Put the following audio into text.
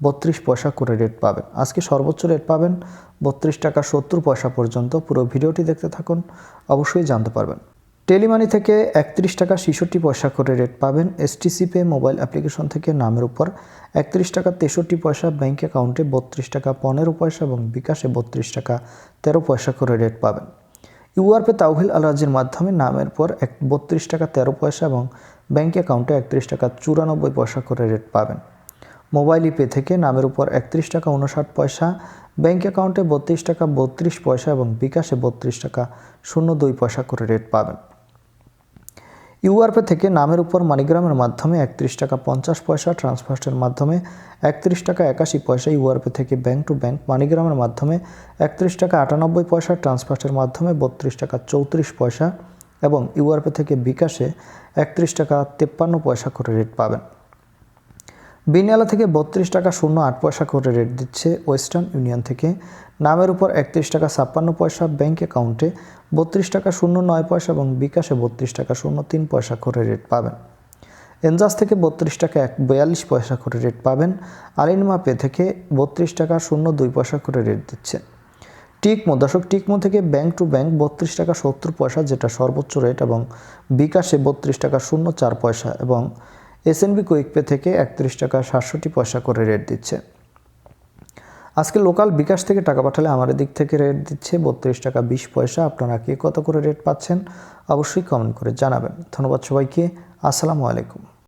বত্রিশ পয়সা করে রেট পাবেন। আজকে সর্বোচ্চ রেট পাবেন বত্রিশ টাকা সত্তর পয়সা পর্যন্ত। পুরো ভিডিওটি দেখতে থাকুন, অবশ্যই জানতে পারবেন। টেলিমানি থেকে একত্রিশ টাকা ছেষট্টি পয়সা করে রেট পাবেন। এসটিসি পে মোবাইল অ্যাপ্লিকেশন থেকে নামের উপর একত্রিশ টাকা তেষট্টি পয়সা ব্যাঙ্ক অ্যাকাউন্টে বত্রিশ টাকা পনেরো পয়সা এবং বিকাশে বত্রিশ টাকা তেরো পয়সা করে রেট পাবেন। ইউআরপে তাওহিল আলরাজির মাধ্যমে নামের পর এক বত্রিশ টাকা তেরো পয়সা এবং ব্যাঙ্ক অ্যাকাউন্টে একত্রিশ টাকা চুরানব্বই পয়সা করে রেট পাবেন। মোবাইল ইপে থেকে নামের উপর একত্রিশ টাকা উনষাট পয়সা ব্যাঙ্ক অ্যাকাউন্টে বত্রিশ টাকা বত্রিশ পয়সা এবং বিকাশে বত্রিশ টাকা শূন্য দুই পয়সা করে রেট পাবেন। ইউআরপে থেকে নামের উপর মানিগ্রামের মাধ্যমে একত্রিশ টাকা পঞ্চাশ পয়সা ট্রান্সফার্সের মাধ্যমে একত্রিশ টাকা একাশি পয়সা, ইউআরপে থেকে ব্যাঙ্ক টু ব্যাঙ্ক মানিগ্রামের মাধ্যমে একত্রিশ টাকা আটানব্বই পয়সা ট্রান্সফার্সের মাধ্যমে বত্রিশ টাকা চৌত্রিশ পয়সা এবং ইউআরপে থেকে বিকাশে একত্রিশ টাকা তেপ্পান্ন পয়সা করে রেট পাবেন। বিনিয়ালা থেকে বত্রিশ টাকা শূন্য আট পয়সা করে রেট দিচ্ছে ওয়েস্টার্ন ইউনিয়ন থেকে। নামের উপর একত্রিশ টাকা ছাপ্পান্ন পয়সা ব্যাংক অ্যাকাউন্টে বত্রিশ টাকা শূন্য নয় পয়সা এবং বিকাশে বত্রিশ টাকা শূন্য তিন পয়সা করে রেট পাবেন। এনজাস থেকে বত্রিশ টাকা এক বিয়াল্লিশ পয়সা করে রেট পাবেন। আলিনমা পে থেকে বত্রিশ টাকা শূন্য দুই পয়সা করে রেট দিচ্ছে। টিকমো দশক টিকমো থেকে ব্যাংক টু ব্যাংক বত্রিশ টাকা সত্তর পয়সা যেটা সর্বোচ্চ রেট এবং বিকাশে বত্রিশ টাকা শূন্য চার পয়সা এবং এসএনবি কুইকপে থেকে একত্রিশ টাকা সাতষট্টি পয়সা করে রেট দিচ্ছে। আজকে লোকাল বিকাশ থেকে টাকা পাঠালে আমার দিক থেকে রেট দিচ্ছে বত্রিশ টাকা বিশ পয়সা। আপনারা কে কত করে রেট পাচ্ছেন অবশ্যই কমেন্ট করে জানাবেন। ধন্যবাদ সবাইকে। আসসালামু আলাইকুম।